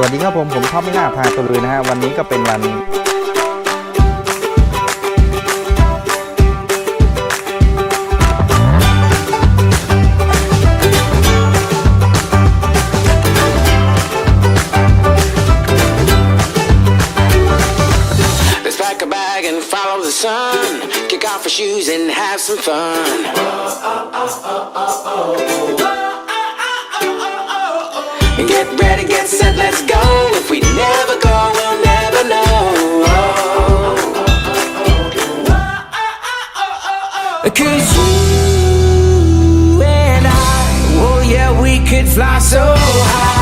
สวัสดีครับผม ผมท็อปไมิล่าพาตะลุยนะฮะ วันนี้ก็เป็นวัน Get ready, get set, let's go. If we never go, we'll never know. Cause you and I, oh yeah, we could fly so high,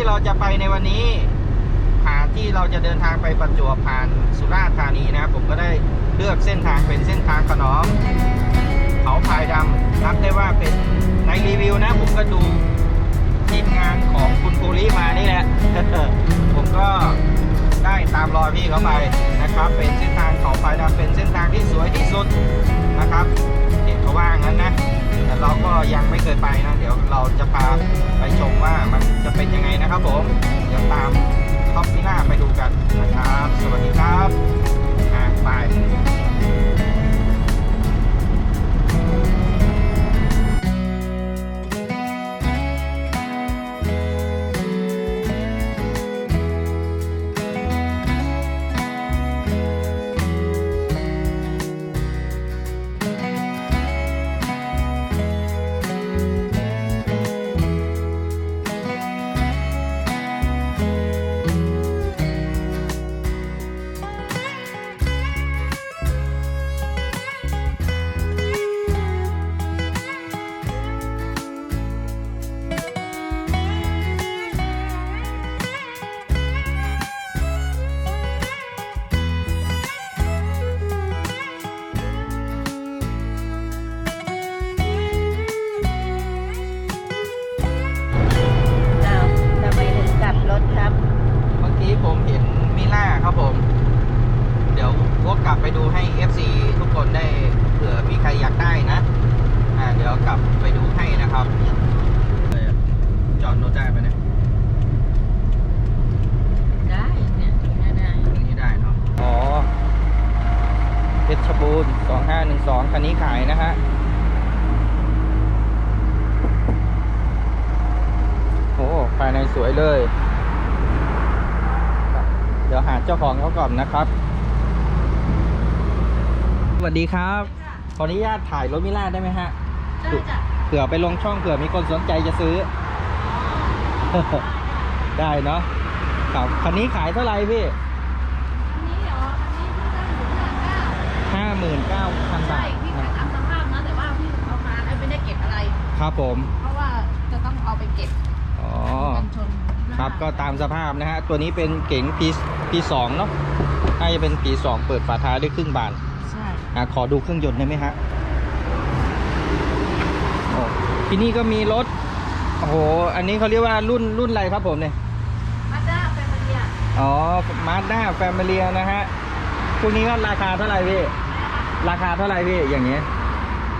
ที่เราจะไปในวันนี้ผ่านที่เราจะเดินทางไปประจวบผ่านสุราษฎร์ธานีนะครับ ผมก็ได้เลือกเส้นทางเป็นเส้นทางขนอมเขาพายดำนับได้ว่าเป็นในรีวิวนะ ผมก็ดูทีมงานของคุณภูริมานี่แหละผมก็ได้ตามรอยพี่เขาไปนะครับ เป็นเส้นทางเขาพายดำเป็นเส้นทางที่สวยที่สุดนะครับเห็นเขาว่างั้นนะ แต่เราก็ยังไม่เคยไปนะ เดี๋ยวเราจะพาไปชมว่ามันจะเป็นยังไงนะครับผม เดี๋ยวตามท็อปซีน่าไปดูกันนะครับ สวัสดีครับอะไป ก่อนนะครับ สวัสดีครับ ขออนุญาตถ่ายรถมิล่าได้ไหมฮะได้จ้ะเผื่อไปลงช่องเผื่อมีคนสนใจจะซื้อ ได้เนาะครับคันนี้ขายเท่าไหร่พี่อันนี้เหรออันนี้พี่ได้หมื่นห้าเก้าห้าหมื่นเก้าพันใช่บาทพี่ขายตามสภาพนะแต่ว่าพี่เอามาแล้วไม่ได้เก็บอะไร ครับผม เพราะว่าจะต้องเอาไปเก็บอ๋อ กันชนหน้ครับก็ตามสภาพนะฮะ ตัวนี้เป็นเก๋ง P P2 เนาะน่าจะเป็น P2 เปิดฝาท้ายด้วยครึ่งบานใช่อะขอดูเครื่องยนต์ได้ไหมฮะโอ้ที่นี่ก็มีรถ โอ้โห อันนี้เขาเรียกว่ารุ่นรุ่นอะไรครับผมเนี่ย มาด้าแฟมิเลียอ๋อ มาด้าแฟมิเลียนะฮะพวกนี้ก็ราคาเท่าไหร่พี่ ราคาเท่าไหร่พี่ อย่างเงี้ย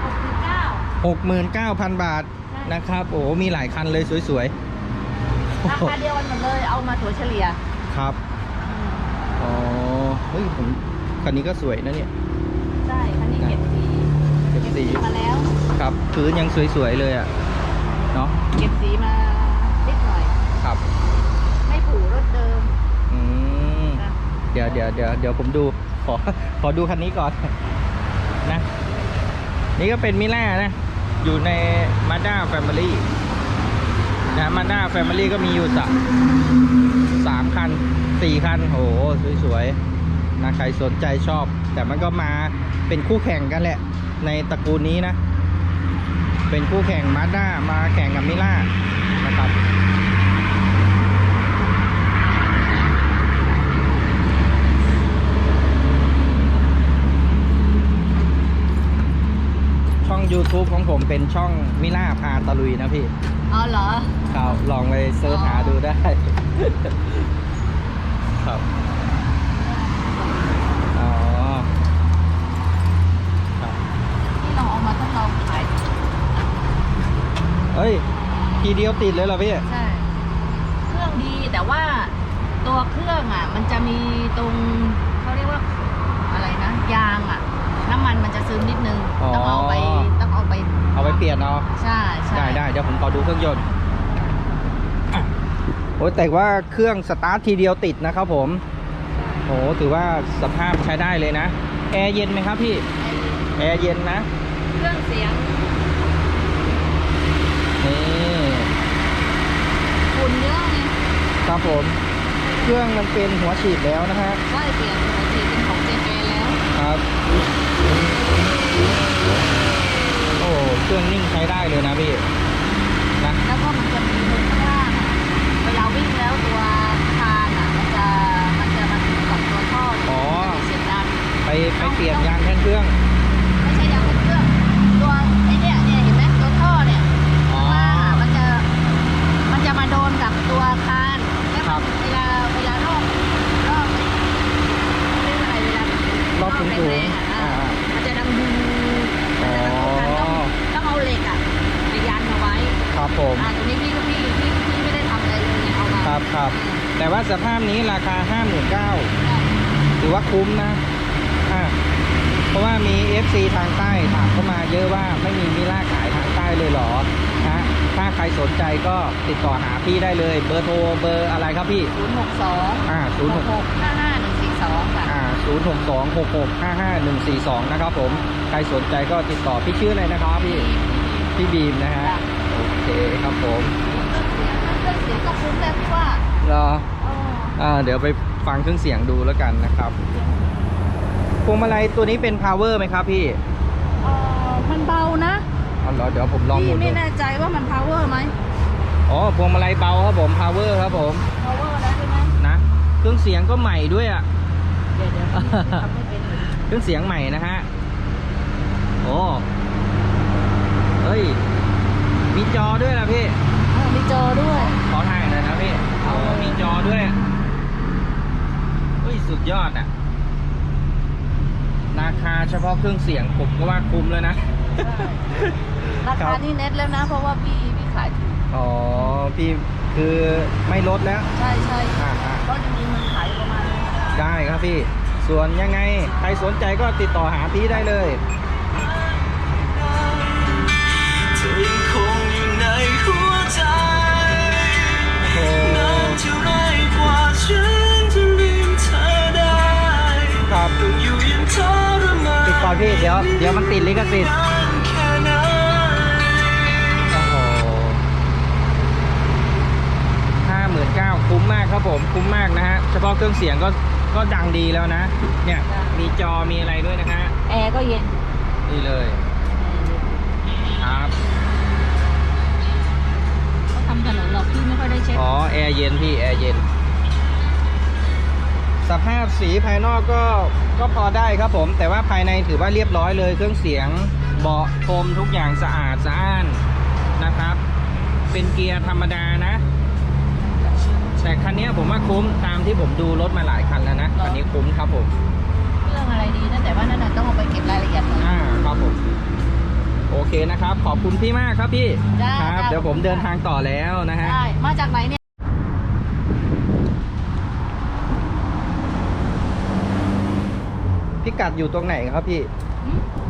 หกสิบเก้าหกหมื่นเก้าพันบาทนะครับ โอ้โหมีหลายคันเลยสวยๆ ราคาเดียวกันหมดเลย เอามาถัวเฉลี่ย ครับอ๋อ เฮ้ยผมคันนี้ก็สวยนะเนี่ย ใช่คันนี้เก็บสีเก็บสีมาแล้ว ครับพื้นยังสวยๆเลยอะ เนาะเก็บสีมานิดหน่อย ครับ ไม่ผูรถเดิม อืมนะเดี๋ยวเดี๋ยวเดี๋ยวเดี๋ยวผมดู ขอ ขอดูคันนี้ก่อนนะ นี่ก็เป็นมิล่านะ อยู่ใน Mazda Family นะ Mazda Family ก็มีอยู่สามสามคันสี่คัน โอ้โหสวยๆ นะใครสนใจชอบ แต่มันก็มาเป็นคู่แข่งกันแหละ ในตระกูลนี้นะ เป็นคู่แข่ง Mazda มาแข่งกับมิล่านะครับช่อง YouTube ของผมเป็นช่องมิล่าพาตะลุยนะพี่ อ๋อเหรอ ครับ ลองไปเสิร์ชหาดูได้ ครับอ๋อครับ ที่เราเอามาทดลองขาย เฮ้ยทีเดียวติดเลยเหรอพี่ ใช่ เครื่องดีแต่ว่าตัวเครื่องอะ มันจะมีตรงเขาเรียกว่าอะไรนะยางอะ น้ำมันมันจะซึมนิดนึงอ๋อ ต้องเอาไปต้องเอาไปเอาไปเปลี่ยนเอาใช่ใช่ได้ได้เดี๋ยวผมขอดูเครื่องยนต์อะโอ้ยแต่ว่าเครื่องสตาร์ททีเดียวติดนะครับผม โอ้ถือว่าสภาพใช้ได้เลยนะ แอร์เย็นไหมครับพี่ แอร์เย็นนะ เครื่องเสียง นี่ฝุ่นเยอะไงครับผม เครื่องมันเป็นหัวฉีดแล้วนะฮะใช่เปลี่ยนปกติเป็นของเจแปนแล้ว ครับ โอ้เครื่องนิ่งใช้ได้เลยนะพี่นะแล้วก็มันจะมีตรงข้างล่างอะเวลาวิ่งแล้วตัวคานอะมันจะมันจะมาถึงกับตัวท่อเนี่ยอ๋อมันจะมีเสียงดัง ไปไปเปลี่ยนยางแท่นเครื่อง ว่าสภาพนี้ราคา59,000ถือว่าคุ้มนะอ่าเพราะว่ามี FC ทางใต้ถามเข้ามาเยอะว่าไม่มีมิล่าขายทางใต้เลยเหรอนะถ้าใครสนใจก็ติดต่อหาพี่ได้เลย เบอร์โทรเบอร์อะไรครับพี่ศูนย์หกสองอ่าหก06หกห้าห้าหนึ่งสี่สองค่ะ อ่า0626655142 นะครับผม ใครสนใจก็ติดต่อพี่ชื่ออะไรนะครับพี่ พี่บีมนะฮะ โอเคครับผมเครื่องเสียงก็คุ้มแต่ที่ว่ารอเอออ่า เดี๋ยวไปฟังเครื่องเสียงดูแล้วกันนะครับพวงมาลัยตัวนี้เป็น power ไหมครับพี่เออมันเบานะอ๋อเหรอเดี๋ยวผมลองหมุพี่นดูไม่แน่ใจว่ามัน power ไหม อ๋อพวงมาลัยเบาครับผม power ครับผม power แล้วใช่ไหมนะ เครื่องเสียงก็ใหม่ด้วยอะ เดี๋ยวเดี๋ยวทำไม่เป็นเลยเครื่องเสียงใหม่นะฮะ โอ้ เฮ้ย มีจอด้วยนะพี่เออมีจอด้วย ขอถ่ายหน่อยนะพี่โอ้มีจอด้วยเฮ้ยสุ ดยอดอะ ราคาเฉพาะเครื่องเสียงผมก็ว่าคุ้มแล้วนะ ราครัคาบนี่เน็ตแล้วนะ เพราะว่าพี่พี่ขายถูกอ๋อ พี่คือไม่ลดแล้ว ใช่ใช่อ่าอ่าก็จริงๆมันขายประมาณนี้ได้ครับพี่ ส่วนยังไง ใครสนใจก็ติดต่อหาพี่ได้เลย ก่อนพี่ เดี๋ยว เดี๋ยวมันติดลิขสิทธิ์นานแค่ไหนโอ้โหห้าหมื่นเก้าคุ้มมากครับผม คุ้มมากนะฮะ เฉพาะเครื่องเสียงก็ ก็ดังดีแล้วนะ เนี่ย มีจอ มีอะไรด้วยนะฮะ แอร์ก็เย็น นี่เลย ครับเขาทำถนนหรอกพี่ไม่ค่อยได้เช็ค อ๋อ แอร์เย็นพี่ แอร์เย็น สภาพสีภายนอกก็ ก็พอได้ครับผม แต่ว่าภายในถือว่าเรียบร้อยเลย เครื่องเสียงเบาะพรมทุกอย่างสะอาดสะอ้านนะครับ เป็นเกียร์ธรรมดานะ แต่คันนี้ผมว่าคุ้มตามที่ผมดูรถมาหลายคันแล้วนะคันนี้คุ้มครับผมเครื่องอะไรดีนะแต่ว่านั่นน่ะต้องเอาไปเก็บรายละเอียดหน่อยอ่าครับผมโอเคนะครับ ขอบคุณพี่มากครับพี่ได้ครับได้เดี๋ยวผมเดินทางต่อแล้วนะฮะได้มาจากไหนเนี่ย พิกัดอยู่ตรงไหนครับพี่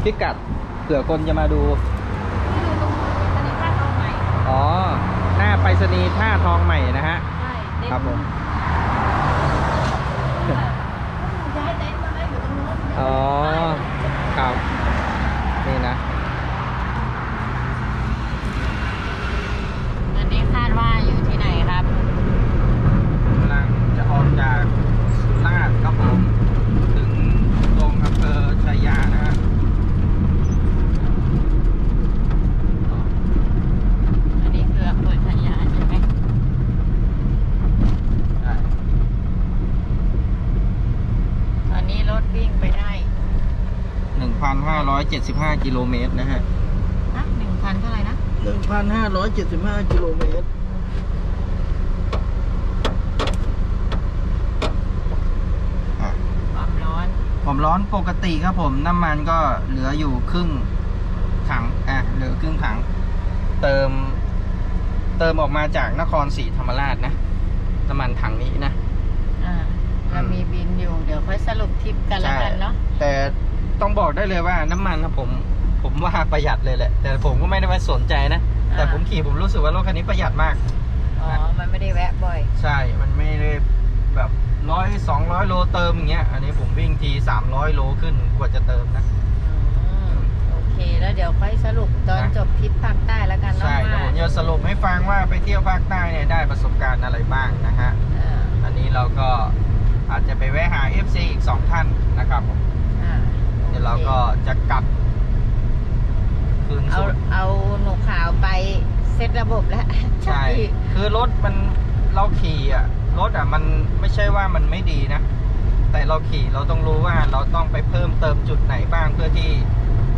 พิกัดเผื่อคนจะมาดู อยู่ตรงสนิทท่าทองใหม่อ๋อ หน้าไปรษณีย์ท่าทองใหม่นะฮะ ใช่ครับผม ย้ายเต็นท์มาไว้อยู่ตรงโน้น อ๋อ 1,575 กิโลเมตรนะฮะ นะหนึ่งพันเท่าไหร่นะ1,575 กิโลเมตรอะความร้อนผมร้อนปกติครับผมน้ำมันก็เหลืออยู่ครึ่งถังอะเหลือครึ่งถัง เติม เติมออกมาจากนครศรีธรรมราชนะน้ำมันถังนี้นะ อ่าเรามีบินอยู่ เดี๋ยวค่อยสรุปทริปกันแล้วกันเนาะ แต่ ต้องบอกได้เลยว่าน้ำมันนะผมผมว่าประหยัดเลยแหละ แต่ผมก็ไม่ได้ไปสนใจนะ แต่อ่าผมขี่ผมรู้สึกว่ารถคันนี้ประหยัดมาก อ๋อ มันไม่ได้แวะบ่อย ใช่ มันไม่ได้แบบร้อยสองร้อยโลเติมอย่างเงี้ย อันนี้ผมวิ่งทีสามร้อยโลขึ้นกว่าจะเติมนะอืมโอเค แล้วเดี๋ยวค่อยสรุปตอนนะจบทริปภาคใต้แล้วกันเนาะใช่เดี๋ยวผมจะสรุปให้ฟังว่าไปเที่ยวภาคใต้เนี่ยได้ประสบการณ์อะไรบ้างนะฮะอ่าอันนี้เราก็อาจจะไปแวะหา FC อีก2ท่านนะครับผมอ่าเดี๋ยวเราก็จะกลับ คืนเอาสู่เอาหนูขาวไปเซตระบบแล้วใช่ คือรถมันเราขี่อะ รถอะมันไม่ใช่ว่ามันไม่ดีนะ แต่เราขี่เราต้องรู้ว่าเราต้องไปเพิ่มเติมจุดไหนบ้างเพื่อที่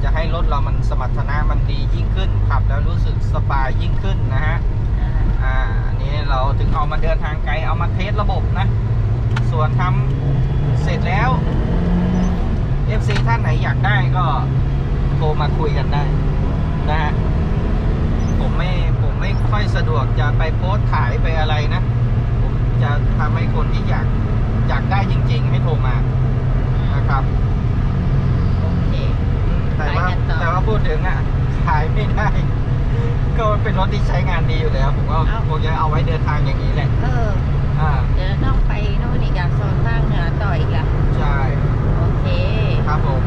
จะให้รถเรามันสมรรถนะมันดียิ่งขึ้นขับแล้วรู้สึกสบายยิ่งขึ้นนะฮะ อ่าอ่าอันนี้เราถึงเอามาเดินทางไกลเอามาเทสระบบนะ ส่วนทำเสร็จแล้ว FC ท่านไหนอยากได้ก็โทรมาคุยกันได้นะฮะผมไม่ผมไม่ค่อยสะดวกจะไปโพสต์ขายไปอะไรนะ ผมจะทำให้คนที่อยากอยากได้จริง ๆ ให้โทรมานะครับโอเค แต่ว่าขายกันต่อ แต่ว่าพูดถึงอะขายไม่ได้ ก็เป็นรถที่ใช้งานดีอยู่แล้ว ผมก็คงจะเอาไว้เดินทางอย่างนี้แหละเออ อ่า เดี๋ยวต้องไปโน่นอีกอะโซนภาคเหนือต่ออีกละใช่โอเค ครับผม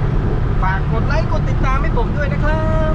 ฝากกดไลค์กดติดตามให้ผมด้วยนะครับ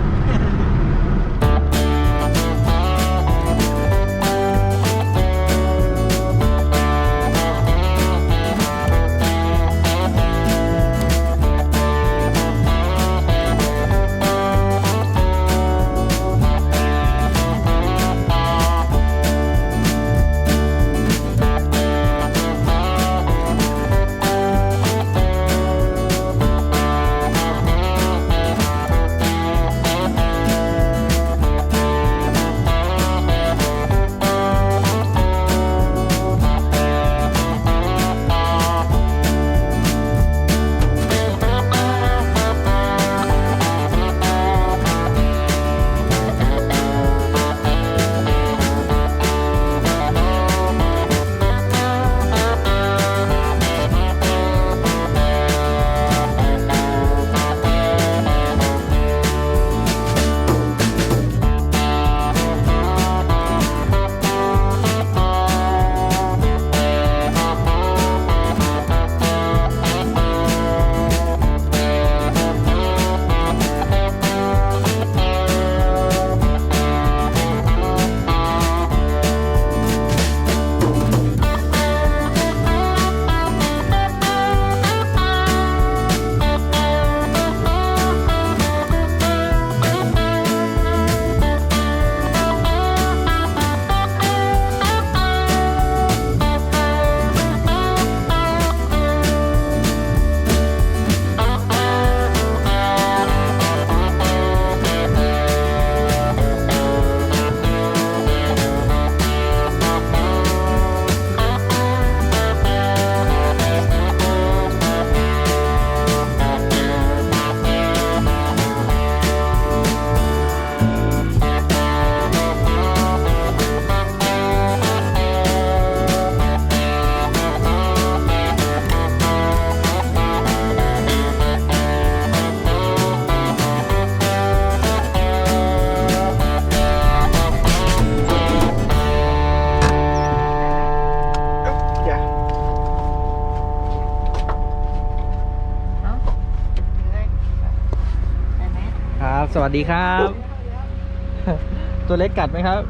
กกัดไหมครับ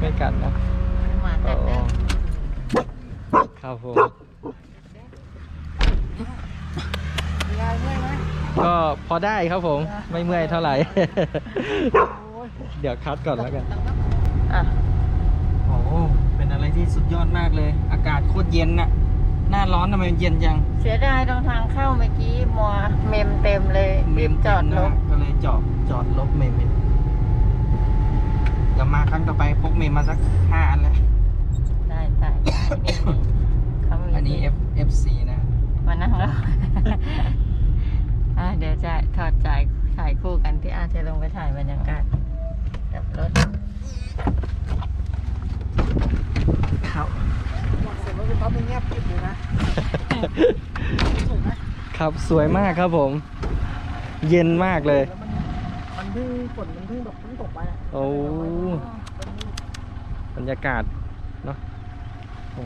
ไม่กัดนะหมากัดนะครับผมยายเมื่อยไหมก็พอได้ครับผม ไม่เมื่อยเท่าไหร่ เดี๋ยวคัดก่อนแล้วกันอะโอ้โหเป็นอะไรที่สุดยอดมากเลย อากาศโคตรเย็นน่ะ หน้าร้อนทำไมเย็นจัง เสียดายตรงทางเข้าเมื่อกี้มัวเมมเต็มเลย เมมจอดรถก็เลยจอดจอดลบเมมเมม เดี๋ยวมาครั้งต่อไปพกเมมมาสักห้าอันเลยได้ได้ได้นี่เขามีอันนี้ F F C นะมานั่งแล้วอะเดี๋ยวจะถอดจ่ายถ่ายคู่กันที่อาจะลงไปถ่ายบรรยากาศกับรถครับเสร็จแล้วคุณป๊อปมันเงียบกริบเลยนะสวยไหมครับสวยมากครับผม เย็นมากเลยแล้ว มันมันเพิ่งฝนมันเพิ่งแบบเพิ่งตกไปอะโอ้ บรรยากาศเนาะโอ้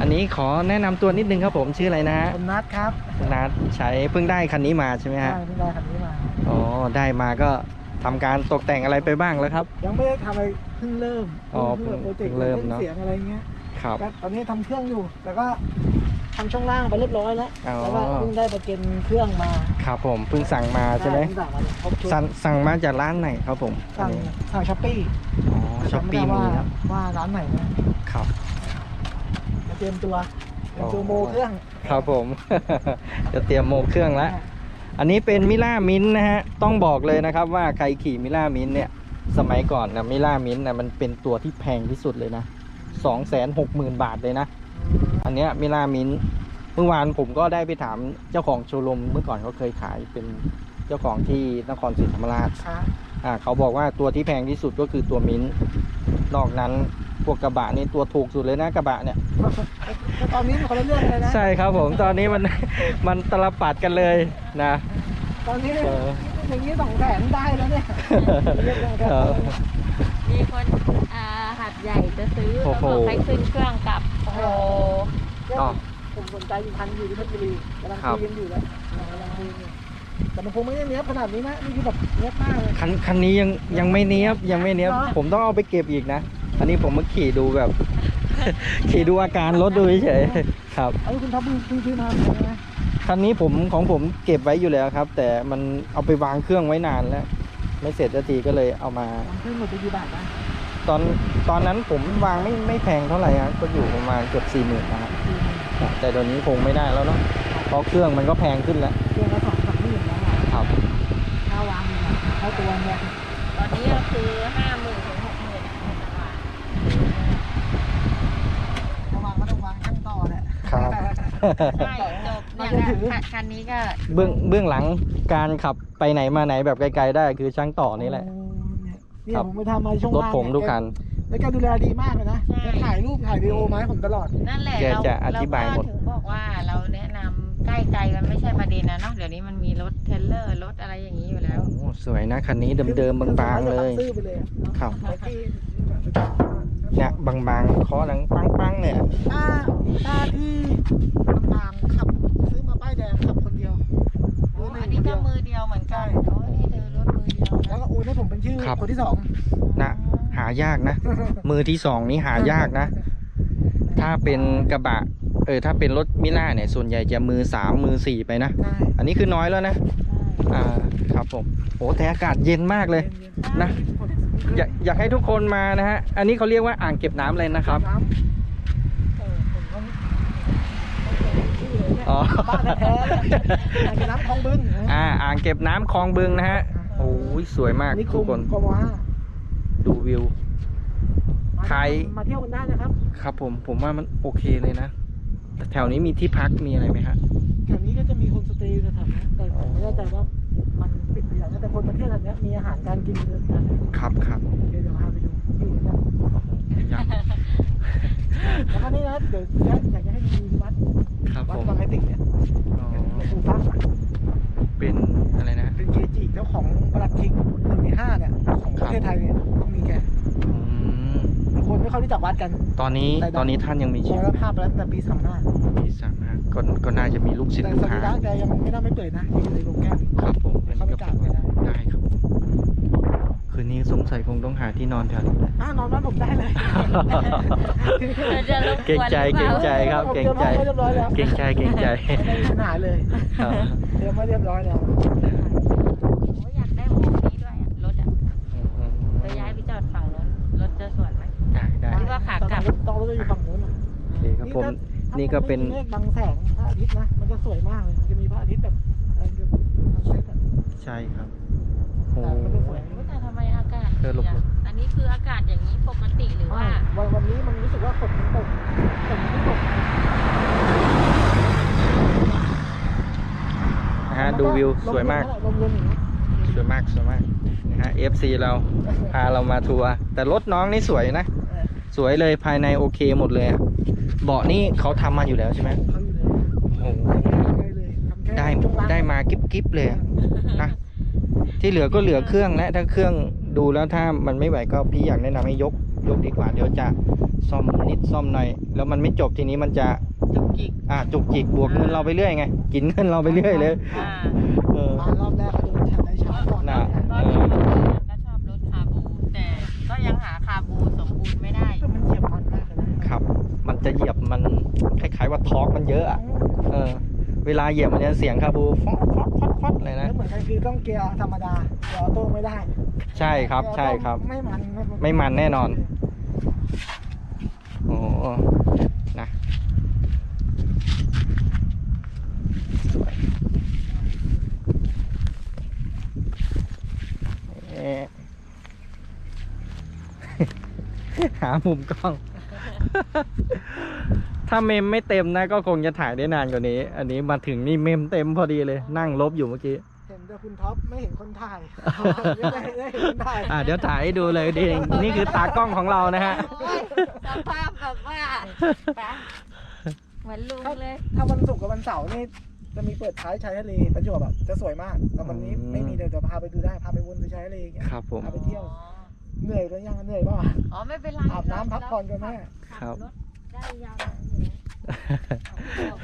อันนี้ขอแนะนำตัวนิดนึงครับผมชื่ออะไรนะฮะผมนัดครับนัดใช้เพิ่งได้คันนี้มาใช่ไหมใช่ฮะเพิ่งได้คันนี้มา อ๋อ ได้มาก็ทำการตกแต่งอะไรไปบ้างแล้วครับ ยังไม่ได้ทำอะไรเพิ่งเริ่มอ๋อเพิ่งแบบโปรเจกต์เพิ่งเริ่มเนอะ เสียงอะไรเงี้ยครับ ก็ตอนนี้ทำเครื่องอยู่แต่ก็ ทำช่องล่างไปเรียบร้อยแล้วอ๋อแล้วก็เพิ่งได้ประเก็นเครื่องมาครับผมเพิ่งสั่งมาใช่ไหมเพิ่งสั่งมาครบชุดสั่งสั่งมาจากร้านไหนครับผมสั่งอันนี้สั่งช้อปปี้อ๋อช้อปปี้มีว่าแล้วว่าร้านไหนนะครับ มาเตรียมตัวเตรียมตัวโมเครื่องครับผม จะเตรียมโมเครื่องแล้ว อันนี้เป็นมิล่ามินนะฮะ ต้องบอกเลยนะครับว่าใครขี่มิล่ามินเนี่ย สมัยก่อนนะมิล่ามินนะมันเป็นตัวที่แพงที่สุดเลยนะสองแสนหกหมื่นบาทเลยนะ อันเนี้ยมิล่ามินเมื่อวานผมก็ได้ไปถามเจ้าของโชว์รูมเมื่อก่อนเขาเคยขายเป็นเจ้าของที่นครศรีธรรมราชครับอ่าเขาบอกว่าตัวที่แพงที่สุดก็คือตัวมินนอกนั้นพวกกระบะนี่ตัวถูกสุดเลยนะกระบะเนี่ยแต่ตอนนี้มันคนละเรื่องเลยนะใช่ครับผมตอนนี้มันมันตลปัดกันเลยนะ ตอนนี้เอออย่างนี้สองแสนได้แล้วเนี่ยเรียกได้ครับมีคนอ่าหัดใหญ่จะซื้อโอ้แล้วโหบอกให้ขึ้นเครื่องกลับ โอ้โหอ๋อผมสนใจอยู่พันอยู่ที่เพชรบุรีกำลังครับคุยกันอยู่แล้วกำลังคุยกันอยู่แต่มันคงไม่ได้เนี้ยบขนาดนี้นะนี่คือแบบเนี้ยบมากเลยคันคันนี้ยังยังไม่เนี้ยบยังไม่เนี้ยบเหรอผมต้องเอาไปเก็บอีกนะอันนี้ผมมาขี่ดูแบบ ขี่ดูอาการรถดูเฉยๆครับเอาคุณท็อปเพิ่งเพิ่งซื้อมาใช่ไหมคันนี้ผมของผมเก็บไว้อยู่แล้วครับ แต่มันเอาไปวางเครื่องไว้นานแล้ว ไม่เสร็จสักทีก็เลยเอามามันเพิ่งหมดไปกี่บาทนะ ตอนตอนนั้นผมวางไม่ไม่แพงเท่าไหร่ครับก็อยู่ประมาณเกือบสี่หมื่นนะครับแต่เดี๋ยวนี้คงไม่ได้แล้วเนาะเพราะเครื่องมันก็แพงขึ้นแล้วเดือนละสองสามหมื่นแล้วอะครับค่าวางเนี่ยค่าตัวเนี่ยตอนนี้ก็คือห้าหมื่นถึงหกหมื่นในตลาดถ้าวางก็ต้องวางขั้นต่อแหละครับใช่จบเนี่ยมันจะถือค่ะคันนี้ก็เบื้องเบื้องหลังการขับไปไหนมาไหนแบบไกลๆได้คือช่างต่อนี่แหละโอ้ เนี่ยเนี่ยครับ ผมไปทำมาช่วงรถล่างผมเนี่ยทุกคัน แล้วแกดูแลดีมากเลยนะแกถ่ายรูปถ่ายวิดีโอมาให้ผมตลอด นั่นแหละแกเราจะอธิบายหมด เรก็ถึงบอกว่าเราแนะนำใกล้ไกลมันไม่ใช่ประเด็นนะเนาะเดี๋ยวนี้มันมีรถเทรลเลอร์รถอะไรอย่างนี้อยู่แล้ว โอ้สวยนะคันนี้เดิมๆบางๆเลยซื้อไปเลยอะเนาะครับไอ้ที่เนี่ยบางๆเคาะหนังปังๆเนี่ยถ้าถ้าที่ลำปางขับ ซื้อมาป้ายแดงขับคนเดียวโอ้มือหอันนึ่นี้งก็เดียวมือเดียวเหมือนกันใช่โอ้นี่เธอรถมือเดียว แล้วนะก็โอนให้ผมเป็นชื่อครับ คนที่สองนะหายากนะ มือที่สองนี้หายากนะ ถ้าเป็นกระบะ เออถ้าเป็นรถมิล่าเนี่ยส่วนใหญ่จะมือสามมือสี่ไปนะ ใช่อันนี้คือน้อยแล้วนะ อ่าครับผมโอ้แต่อากาศเย็นมากเลย นะ อยากอยากให้ทุกคนมานะฮะ อันนี้เขาเรียกว่าอ่างเก็บน้ำเลยนะครับ น้ำเออผมก็ชื่อเลยเนี่ยอ๋อ บ้านแท้ๆเลยอ่างเก็บน้ำคลองบึงอ่าอ่างเก็บน้ำคลองบึงนะฮะโอ้ยสวยมากนิคทุกมคนกมห้าดูวิวมาใครมาเที่ยวกันได้นะครับ ครับผมผมว่ามันโอเคเลยนะแต่แถวนี้มีที่พักมีอะไรไหมฮะแถวนี้ก็จะมีโฮมสเตย์แถวๆนี้แต่ผมไม่แน่ใจว่ามันปิดหรือยังนะแต่คนมาเที่ยวแถวเนี้ยมีอาหารการกินเยอะกันครับครับเดี๋ยวเดี๋ยวพาไปดูอยู่นะยังแล้วก็นี่นะเดี๋ยวอยากอยากจะให้ดูวัดครับวัดผมบางไอติ่งเนี่ยอ๋อหลวงปู่ฟักอะ เป็นอะไรนะ เป็นเกจิเจ้าของประหลัดคิงหนึ่งในห้าเนี่ยของประเทศไทยเนี่ยต้องมีแกอืมบางคนไม่ค่อยรู้จักวัดกันตอนนี้ได้ได้ตอนนี้ท่านยังมีมชีรวิตณภาพไปแล้วตั้งแต่ปีสามห้าที่สามารถก็ก็น่าจะมีลูกศิษย์แต่ลูกสรีหาระแกยังไม่น่าไม่เปื่อยนะยังอยู่ในโรงแก้วครับผมอันเข้านี้ไปก็กราบไปได้ ได้ครับผมคืนนี้ สงสัยคงต้องหาที่นอนแถวนี้แหละอ่านอนบ้านผมได้เลยเธอจะรบกวนเกรงใจหเกอรงปล่าใจครับเกรงใจเตรียมไว้เรียบร้อยแล้ว เกรงใจเกรงใจไม่มีปัญหาเลยครับเตรียมไว้เรียบร้อยแล้วโอ้ยอยากได้มุมนี้ด้วยอะรถอะจะย้ายไปจอดฝั่งนู้นรถจะสวนไหม ได้ได้คิดว่าขากลับ ต้องรถจะอยู่ฝั่งนู้นน่ะโอเคครับผมถนี่ก็เป็น ถ้ามัไม่มีเมฆบังแสงพระอาทิตย์นะมันจะสวยมากเลยมันจะมีพระอาทิตย์แบบอะไรแบบมันเซ็ตอะใช่ครับโอ้แต่มันจะสวยแต่ทำไมอากาศเธอหลบดีะอันนี้คืออากาศอย่างนี้ปกติหรือว่าไม่วันวันนี้มันรู้สึกว่าฝนมันตกฝนมันไม่ตกนะนะฮะดูวิวสวยมากลมเย็นอย่างนี้สวยมากสวยมากนะฮะ FC เราพาเรามาทัวร์แต่รถน้องนี่สวยนะเออสวยเลยภายในโอเคหมดเลยอะเบาะนี่เขาทำมาอยู่แล้วใช่ไหมเขาอยู่เลยโอ้โหได้เลยทำแค่ได้ช่วงล่งได้มากิ๊บกิ๊บเลยอะนะที่เหลือก็เหลือเครื่องและถ้าเครื่อง ดูแล้วถ้ามันไม่ไหวก็พี่อยากแนะนำให้ยกยกดีกว่าเดี๋ยวจะซ่อมนิดซ่อมหน่อย แล้วมันไม่จบทีนี้มันจะจุกจิกอ่าจุกจิกบวกเงินเราไปเรื่อยไงกินเงินเราไปเรื่อยเลยอ่าเออ มารอบแรกก็โดนแชมป์ได้ช้าก่อนน่ะตอนนี้ก็ชอบรถคาบู แต่ก็ยังหาคาบูสมบูรณ์ไม่ได้ก็มันเหยียบมันมากเลยนะครับ มันจะเหยียบมันคล้ายๆว่าทอร์กมันเยอะอะเออ เวลาเหยียบมันจะเสียงคาบูฟอดฟอดฟอดฟอดเลยแล้นะวเหมือนกันคือต้องเกียร์ธรรมดาเกียร์ออโต้ไม่ได้ ใช่ครับใช่ครับ ไม่มันไม่มันแน่นอน โอ้นะสวยเอ๊ะหามุมกล้อง ถ้าเมมไม่เต็มนะ ก็คงจะถ่ายได้นานกว่านี้ อันนี้มาถึงนี่เมมเต็มพอดีเลย นั่งลบอยู่เมื่อกี้เห็น แต่คุณท็อปไม่เห็นคนถ่ายไม่ได้ได้เห็นคนถ่ายอ่าเดี๋ยวถ่ายให้ดูเลยดินี่คือตากล้องของเรานะฮะ โอ้ยสภาพแบบว่าแป๊ะเหมือนลุงเลย ถ้าวันศุกร์กับวันเสาร์นี่จะมีเปิดท้ายชายทะเลประจวบแบบจะสวยมาก แต่วันนี้อืม ไม่มีเดี๋ยวจะพาไปดูได้พาไปวนดูชายทะเลอย่างเงี้ย ครับผมพาไปเที่ยว เหนื่อยแล้วยังเหนื่อยป่ะอ๋อไม่เป็นไรอาบน้ำพักผ่อนกันแม่ครับขัรถได้ยาวนานอยู่แล้ว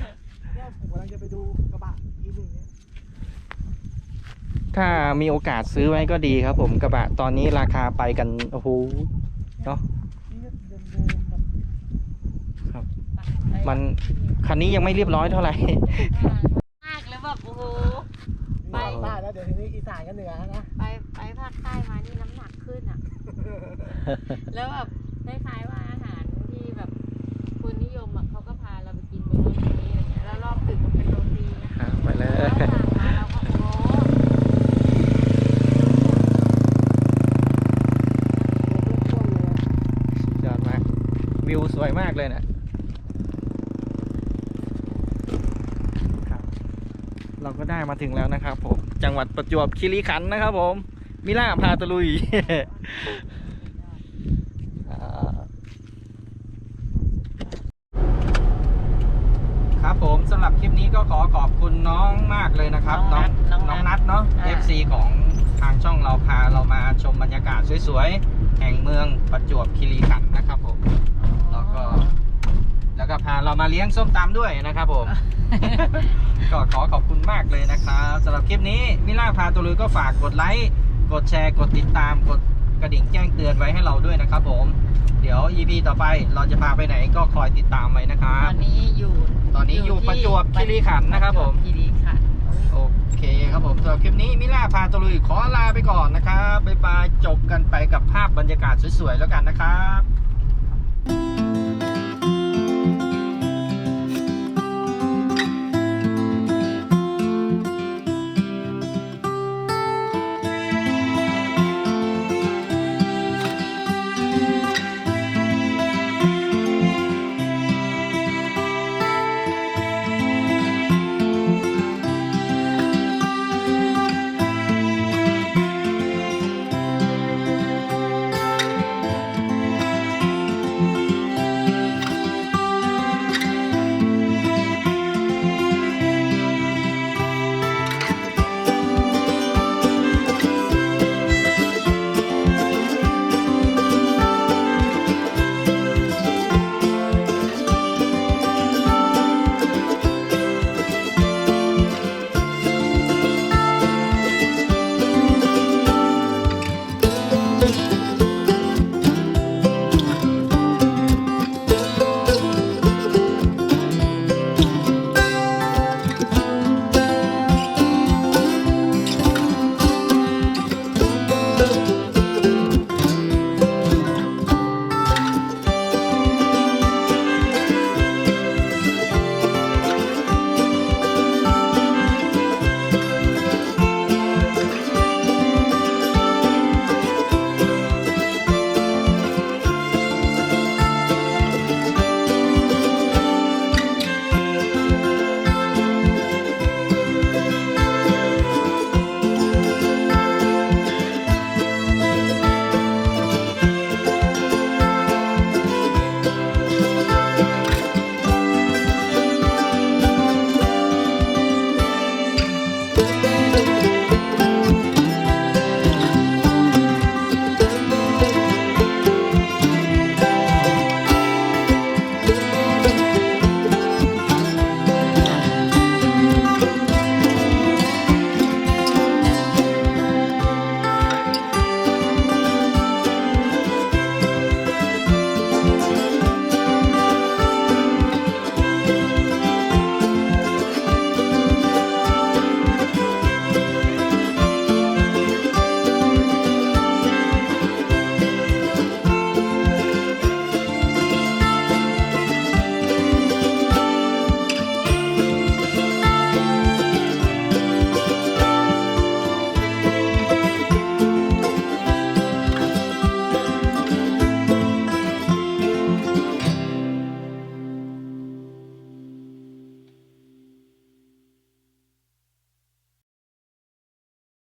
เนี่ยผมกำลังจะไปดูกระบะอีกหนึ่งเนี่ย ถ้ามีโอกาสซื้อไว้ก็ดีครับ ผมกระบะตอนนี้ราคาไปกันโอ้โหเนาะนี่ก็เดิมๆแบบครับ มันคันนี้ยังไม่เรียบร้อยเท่าไหร่มากแล้วแบบโอ้โหไปไปบ้านแล้วเดี๋ยวทีนี้อีสานกับเหนือนะไปไปภาคใต้มานี่น้ำหนักขึ้นอะ แล้วแบบคล้ายๆว่าอาหารที่แบบคนนิยมอะเขาก็พาเราไปกินบนรถนี้อะไรเงี้ยแล้วรอบตึกมันเป็นโรตีนะครับ ไปเล แล้ว ย สั่งมาเราก็โอ้โห สุดยอดมาก วิวสวยมากเลยนะเราก็ได้มาถึงแล้วนะครับผม จังหวัดประจวบคีรีขันธ์นะครับผม มิล่าพาตะลุย อ่าครับผมสำหรับคลิปนี้ก็ขอขอบคุณน้องมากเลยนะครับ น้องนัท น้องนัทเนาะ อ่า FC ของทางช่องเราพาเรามาชมบรรยากาศสวยๆ แห่งเมืองประจวบคีรีขันธ์นะครับผม แล้วก็ แล้วก็พา เรามาเลี้ยงส้มตำด้วยนะครับผม ก็ขอขอบคุณมากเลยนะครับสำหรับคลิปนี้มิล่าพาตัวลุยก็ฝากกดไลค์กดแชร์กดติดตามกดกระดิ่งแจ้งเตือนไว้ให้เราด้วยนะครับผม เดี๋ยว EP ต่อไปเราจะพาไปไหนก็คอยติดตามไว้นะครัตบ อนนี้อยู่ตอนนี้อยู่ประจวบคีรีขันธ์นะครับผมคีรีขันธ์ โอเคครับผมสำหรับคลิปนี้มิล่าพาตะลุยขอลาไปก่อนนะครับบ๊ายบายจบกันไปกับภาพบรรยากาศสวยๆแล้วกันนะครับ